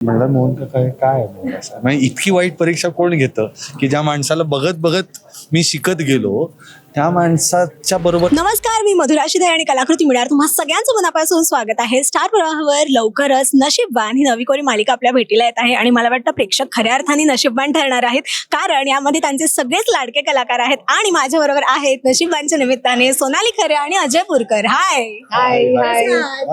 म्हणलं मोहन काय काय आहे असं म्हणजे इतकी वाईट परीक्षा कोण घेतं की ज्या माणसाला बघत बघत मी शिकत गेलो त्या माणसाच्या बरोबर नमस्कार मी मधुरा शिदे आणि कलाकृती मिळणार तुम्हा सगळ्यांचं मनापासून स्वागत आहे. स्टार प्रवाहावर लवकरच नशीबवान ही नवी कोरी मालिका आपल्या भेटीला येत आहे आणि मला वाटतं प्रेक्षक खऱ्या अर्थाने नशीबवान ठरणार आहेत. कारण यामध्ये त्यांचे सगळेच लाडके कलाकार आहेत आणि माझ्या बरोबर आहेत नशीबवानच्या निमित्ताने सोनाली खरे आणि अजय पुरकर. हाय हाय हाय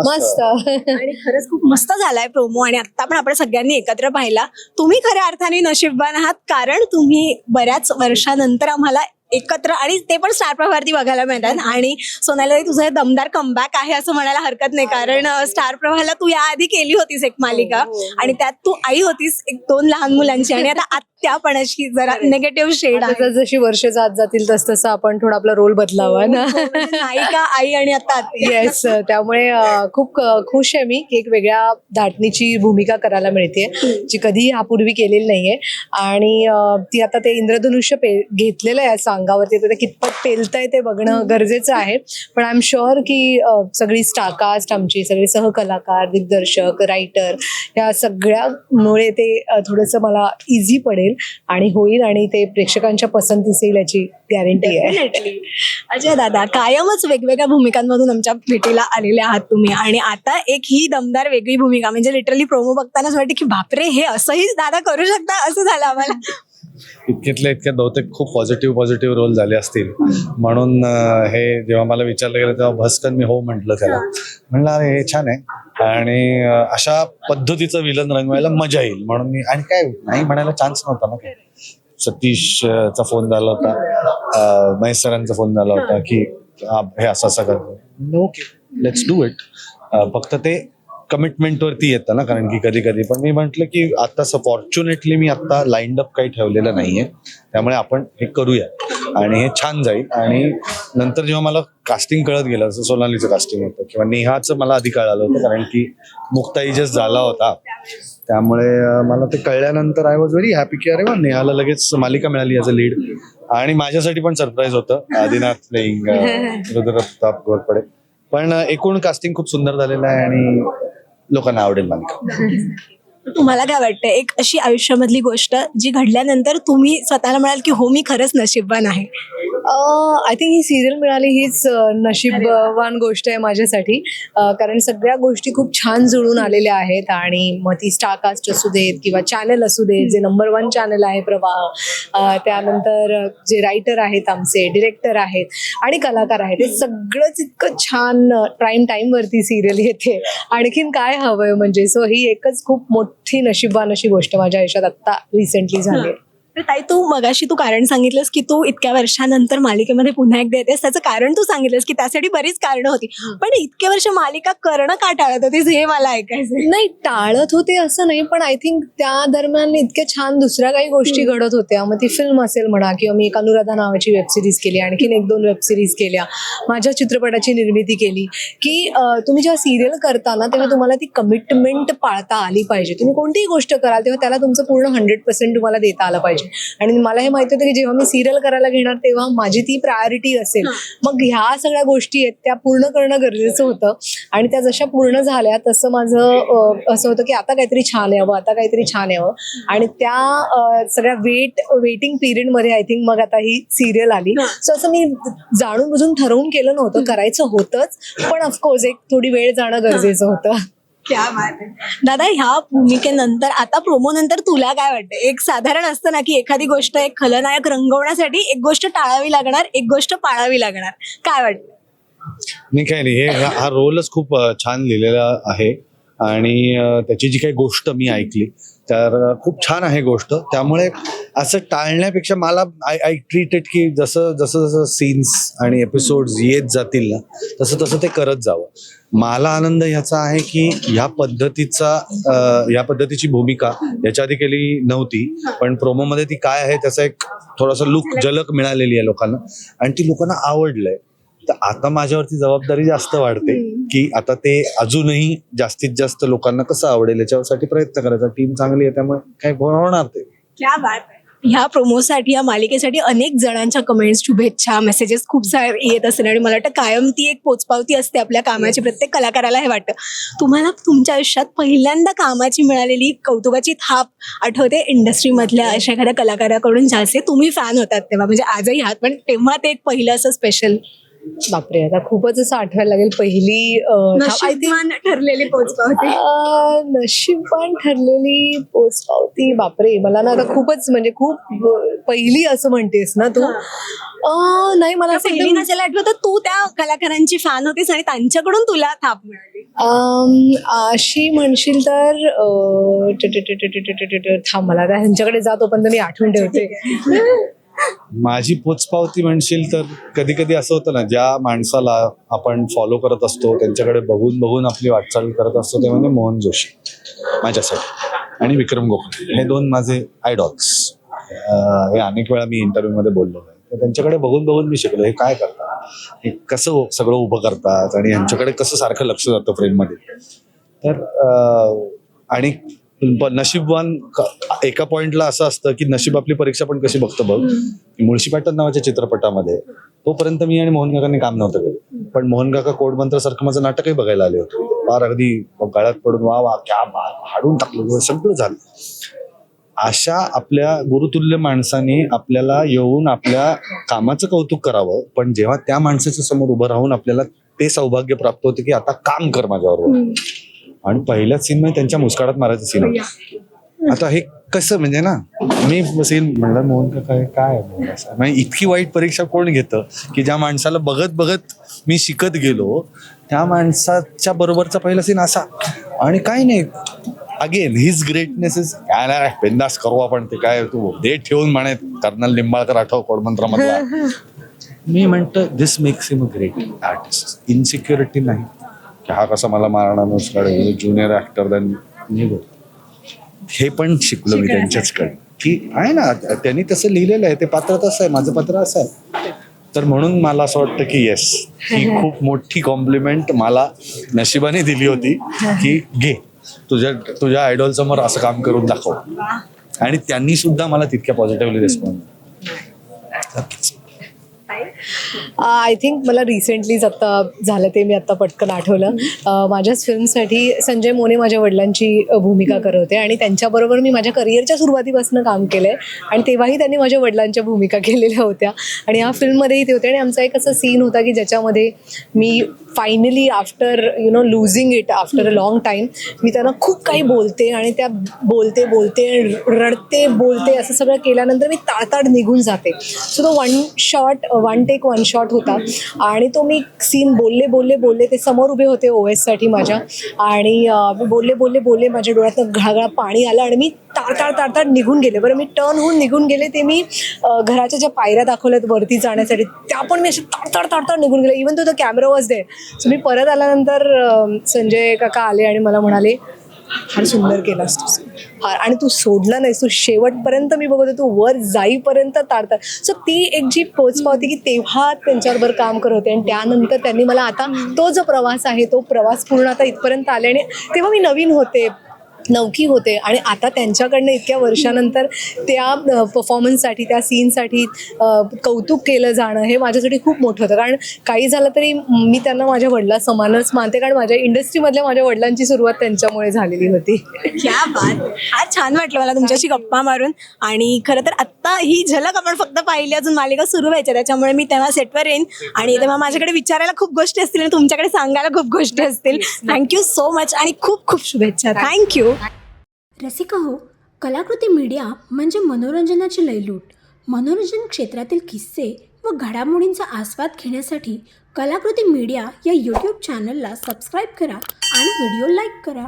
मस्त. आणि खरंच खूप मस्त झालाय प्रोमो आणि आता पण आपण सगळ्यांनी एकत्र पाहिला. तुम्ही खऱ्या अर्थाने नशीबवान आहात कारण तुम्ही बऱ्याच वर्षानंतर आम्हाला एकत्र आणि ते पण स्टार प्रवाहावरती बघायला मिळतात. आणि सोनाली तुझं हे दमदार कमबॅक आहे असं म्हणायला हरकत नाही. कारण स्टार प्रवाहाला तू याआधी केली होतीस एक मालिका आणि त्यात तू आई होतीस एक दोन लहान मुलांची. आणि आता आत्या पण अशी जरा निगेटिव्ह शेड जशी वर्ष जात जातील तस तसं आपण थोडा आपला रोल बदलावा ना? म्हणजे नायिका आई आणि आता. येस त्यामुळे खूप खुश आहे मी की एक वेगळ्या धाटणीची भूमिका करायला मिळते जी कधी यापूर्वी केलेली नाहीये. आणि ती आता ते इंद्रधनुष्य पे घेतलेलं आहे असं अंगावरती ते कितपत पेलतंय ते बघणं गरजेचं आहे. पण आय एम शुअर की सगळी स्टारकास्ट आमची सगळे सहकलाकार दिग्दर्शक रायटर या सगळ्यामुळे ते थोडंसं मला इझी पडेल आणि होईल आणि ते प्रेक्षकांच्या पसंतीस येईल याची गॅरंटी आहे. अजय दादा कायमच वेगवेगळ्या भूमिकांमधून आमच्या भेटीला आलेले आहात तुम्ही. आणि आता एक ही दमदार वेगळी भूमिका म्हणजे लिटरली प्रोमो बघतानाच वाटते की बापरे हे असंही दादा करू शकता? असं झालं आम्हाला. इतक्यातल्या इतक्यात बहुतेक खूप पॉझिटिव्ह पॉझिटिव्ह रोल झाले असतील. म्हणून हे जेव्हा मला विचारलं गेलं तेव्हा भस्कन मी हो म्हटलं त्याला. म्हणलं अरे हे छान आहे. आणि अशा पद्धतीचं विलन रंगवायला मजा येईल. म्हणून मी आणि काय नाही म्हणायला चान्स नव्हता ना काही. सतीश चा फोन झाला होता. महेश सरांचा फोन झाला होता की हे असं असं करतो ओके लेट्स डू इट फक्त ते कमिटमेंट वरती येतं ना कारण की कधी कधी पण मी म्हंटल की आता फॉर्च्युनेटली मी आता लाईंड अप काही ठेवलेलं नाहीये. त्यामुळे आपण हे करूया. आणि हे छान जाईल. आणि नंतर जेव्हा मला कास्टिंग कळत गेलं जसं सोनालीचं कास्टिंग होतं किंवा नेहाचं मला आधी कळालं होतं कारण की मुक्ताई जस्ट झाला होता. त्यामुळे मला ते कळल्यानंतर आय वॉज व्हेरी हॅपी की अरे वा नेहाला लगेच मालिका मिळाली ॲज अ लीड आणि माझ्यासाठी पण सरप्राईज होतं. आदिनाथ प्लेईंग रुद्र प्रताप घोरपडे पण एकूण कास्टिंग खूप सुंदर झालेलं आहे आणि लोकांना आवडेल मालिका तुम्हाला काय वाटतं एक अशी आयुष्यामधली गोष्ट जी घडल्यानंतर तुम्ही स्वतःला म्हणाल की हो मी खरंच नशीबवान आहे. आय थिंक ही सिरियल मिळाली हीच नशीबवान गोष्ट आहे माझ्यासाठी. कारण सगळ्या गोष्टी खूप छान जुळून आलेल्या आहेत आणि मग ती स्टारकास्ट असू देत किंवा चॅनल असू देत जे नंबर वन चॅनल आहे प्रवाह त्यानंतर जे रायटर आहेत आमचे डिरेक्टर आहेत आणि कलाकार आहेत हे सगळंच इतकं छान प्राईम टाईमवरती सिरियल येते. आणखीन काय हवंय म्हणजे सो ही एकच खूप मोठी नशीबवान अशी गोष्ट माझ्या आयुष्यात आत्ता रिसेंटली झाली. तर ताई तू मगाशी तू कारण सांगितलंस की तू इतक्या वर्षानंतर मालिकेमध्ये पुन्हा एकदा येतेस. त्याचं कारण तू सांगितलंस की त्यासाठी बरीच कारणं होती. पण इतके वर्ष मालिका करणं का टाळत होतीस हे मला ऐकायचं नाही टाळत होते असं नाही पण आय थिंक त्या दरम्यान इतक्या छान दुसऱ्या काही गोष्टी घडत होत्या. मग ती फिल्म असेल म्हणा किंवा मी एक अनुराधा नावाची वेब सिरीज केली आणखीन एक दोन वेब सिरीज केल्या. माझ्या चित्रपटाची निर्मिती केली. की तुम्ही जेव्हा सिरियल करताना तेव्हा तुम्हाला ती कमिटमेंट पाळता आली पाहिजे. तुम्ही कोणतीही गोष्ट कराल तेव्हा त्याला तुमचं पूर्ण हंड्रेड पर्सेंट तुम्हाला देता आलं पाहिजे. आणि मला हे माहिती होतं की जेव्हा मी सिरियल करायला घेणार तेव्हा माझी ती प्रायोरिटी असेल. मग ह्या सगळ्या गोष्टी आहेत त्या पूर्ण करणं गरजेचं होतं. आणि त्या जशा पूर्ण झाल्या तसं माझं असं होतं की आता काहीतरी छान यावं आता काहीतरी छान यावं. आणि त्या सगळ्या वेट वेटिंग पिरियडमध्ये आय थिंक मग आता ही सिरियल आली. सो असं मी जाणून बुजून ठरवून केलं नव्हतं करायचं होतंच. पण ऑफकोर्स एक थोडी वेळ जाणं गरजेचं होतं. क्या बात आहे. दादा ह्या भूमिकेनंतर आता प्रोमो नंतर तुला काय वाटतं एक साधारण असतं ना की एखादी गोष्ट एक खलनायक रंगवण्यासाठी एक गोष्ट टाळावी लागणार एक गोष्ट पाळावी लागणार. काय वाटतं मी काय नाही. हे हा हा रोलच खूप अं, छान लिहिलेला आहे. आणि अं, त्याची जी काही गोष्ट मी ऐकली तर खूप छान आहे गोष्ट. त्यामुळे असं टाळण्यापेक्षा मला आय आय ट्रीट इट की जसं जसं जसं सीन्स आणि एपिसोड येत जातील ना तसं तसं ते करत जावं. मला आनंद ह्याचा आहे की ह्या पद्धतीचा या ह्या पद्धतीची भूमिका याच्या आधी केली नव्हती पण प्रोमोमध्ये ती काय आहे त्याचा एक थोडासा लुक झलक मिळालेली आहे लोकांना. आणि ती लोकांना आवडलंय. तर आता माझ्यावरती जबाबदारी जास्त वाढते की आता ते अजूनही जास्तीत जास्त लोकांना कसं आवडेल याच्यासाठी प्रयत्न करायचा. टीम चांगली आहे त्यामुळे काय होणार ते क्या बात आहे. ह्या प्रोमोसाठी या मालिकेसाठी अनेक जणांच्या कमेंट्स शुभेच्छा मेसेजेस खूप सारे येत असतील आणि मला वाटतं कायम ती एक पोचपावती असते आपल्या कामाची. प्रत्येक कलाकाराला हे वाटतं. तुम्हाला तुमच्या आयुष्यात पहिल्यांदा कामाची मिळालेली कौतुकाची थाप आठवते इंडस्ट्रीमधल्या अशा एखाद्या कलाकाराकडून ज्याचे तुम्ही फॅन होतात तेव्हा. म्हणजे आजही आहात पण तेव्हा ते एक पहिलं असं स्पेशल बापरे आता खूपच असं आठवायला लागेल पहिली ठरलेली पोचपावती अं, नशीबवान ठरलेली पोचपावती बापरे मला ना आता खूपच म्हणजे खूप पहिली असं म्हणतेस ना तू? अं, नाही मला असं पहिली एकदम नसेल आठवत तू त्या कलाकारांची फॅन होतीस आणि त्यांच्याकडून तुला थाप मिळाली. अम, अशी म्हणशील तर अं, ट- ट- ट- ट- ट- ट- ट- ट- थांब मला आता ह्यांच्याकडे जातो पण मी आठवण ठेवते. माझी पोचपावती म्हणशील तर कधी कधी असं होतं ना ज्या माणसाला आपण फॉलो करत असतो त्यांच्याकडे बघून बघून आपली वाटचाल करत असतो ते म्हणजे मोहन जोशी माझ्यासाठी. आणि विक्रम गोखले. हे दोन माझे आयडॉल्स हे अनेक वेळा मी इंटरव्ह्यू मध्ये बोललो आहे. तर त्यांच्याकडे बघून बघून मी शिकलो. हे काय करतात? हे कसं सगळं उभं करतात? आणि यांच्याकडे कसं सारखं लक्ष जातं फ्रेममध्ये तर आणि नशीबवान एका पॉइंटला असं असतं की नशीब आपली परीक्षा पण कशी बघतं बघ. मुळशी पॅटर्न नावाच्या चित्रपटामध्ये तोपर्यंत मी आणि मोहन काकांनी काम नव्हतं केलं. पण मोहन काका कोडमंत्र सारखं माझं नाटकही बघायला आले होते. फार अगदी गळ्यात पडून वा वा क्या बा हाडून टाकलं सगळं झालं. अशा आपल्या गुरुतुल्य माणसाने आपल्याला येऊन आपल्या कामाचं कौतुक करावं पण जेव्हा त्या माणसाच्या समोर उभं राहून आपल्याला ते सौभाग्य प्राप्त होते की आता काम कर माझ्याबरोबर. आणि पहिल्याच सीन मध्ये त्यांच्या मुस्काळात मारायचं सीन आता हे कसं म्हणजे ना मी सीन म्हणलं मोहन का काय काय? म्हणजे इतकी वाईट परीक्षा कोण घेतं की ज्या माणसाला बघत बघत मी शिकत गेलो त्या माणसाच्या बरोबरचा पहिला सीन असा. आणि काय नाही. अगेन हिज ग्रेटनेस इज काय नाही बिंदास करू आपण ते काय तू डेट ठेवून म्हणे कर्नल लिंबाळकर आठव कोडमंत्रामधला. मी म्हणतो this makes him a great artist insecurity नाही. की हा कसा मला मारणार नुसतं ज्युनियर ऍक्टर दॅन मी हे पण शिकलो मी त्यांच्याचकडे की आहे ना त्यांनी तसं लिहिलेलं आहे ते पात्र तसं आहे माझं पात्र असं आहे. तर म्हणून मला असं वाटतं की येस ही खूप मोठी कॉम्प्लिमेंट मला नशिबाने दिली होती की घे तुझ्या तुझ्या आयडॉल समोर असं काम करून दाखव. आणि त्यांनी सुद्धा मला तितक्या पॉझिटिव्हली रिस्पॉन्स आय थिंक मला रिसेंटलीच आत्ता झालं ते मी आत्ता पटकन आठवलं. अं, माझ्याच फिल्मसाठी संजय मोने माझ्या वडिलांची अं, भूमिका करत होते आणि त्यांच्याबरोबर मी माझ्या करिअरच्या सुरुवातीपासून काम केलं आहे आणि तेव्हाही त्यांनी माझ्या वडिलांच्या भूमिका केलेल्या होत्या. आणि ह्या फिल्ममध्येही ते होते आणि आमचा एक असा सीन होता की ज्याच्यामध्ये मी finally after you know losing it after a long time मी त्यांना खूप काही बोलते आणि त्या बोलते बोलते रडते बोलते असं सगळं केल्यानंतर मी ताळताळ निघून जाते. सो तो वन शॉट वन टेक एक वन शॉट होता. आणि तो मी सीन बोलले बोलले बोलले ते समोर उभे होते ओ एससाठी माझ्या. आणि मी बोलले बोलले बोलले माझ्या डोळ्यातनं घळाघळा पाणी आलं आणि मी ताळताळ ताळताळ निघून गेले. बरं मी टर्न होऊन निघून गेले ते मी घराच्या ज्या पायऱ्या दाखवल्यात वरती जाण्यासाठी त्या पण मी असे ताळताळ ताळताळ निघून गेले. इवन तो कॅमेरा वॉज दे सो मी परत आल्यानंतर संजय काका आले आणि मला म्हणाले फार सुंदर केलास तू फार. आणि तू सोडला नाहीस. तू शेवटपर्यंत मी बघत तू वर जाईपर्यंत ताडतात सो ती एक जी पोचपावती की तेव्हा त्यांच्याबरोबर काम करत होते आणि त्यानंतर त्यांनी मला आता तो जो प्रवास आहे तो प्रवास पूर्ण आता इथपर्यंत आले आणि तेव्हा मी नवीन होते. नवकी होते. आणि आता त्यांच्याकडनं इतक्या वर्षानंतर त्या परफॉर्मन्ससाठी त्या सीनसाठी कौतुक केलं जाणं हे माझ्यासाठी खूप मोठं होतं. कारण काही झालं तरी मी त्यांना माझ्या वडिला समानच मानते. कारण माझ्या इंडस्ट्रीमधल्या माझ्या वडिलांची सुरुवात त्यांच्यामुळे झालेली होती. क्या बात. फार छान वाटलं मला तुमच्याशी गप्पा मारून. आणि खरं तर आत्ता ही झलक आपण फक्त पाहिली अजून मालिका सुरू व्हायच्या त्याच्यामुळे मी तेव्हा सेटवर येईन. आणि तेव्हा माझ्याकडे विचारायला खूप गोष्टी असतील आणि तुमच्याकडे सांगायला खूप गोष्टी असतील. थँक्यू सो मच आणि खूप खूप शुभेच्छा. थँक्यू रसिका हो कलाकृती मीडिया म्हणजे मनोरंजनाची लयलूट. मनोरंजन क्षेत्रातील किस्से व घडामोडींचा आस्वाद घेण्यासाठी कलाकृती मीडिया या यूट्यूब चॅनलला सबस्क्राईब करा आणि व्हिडिओ लाईक करा.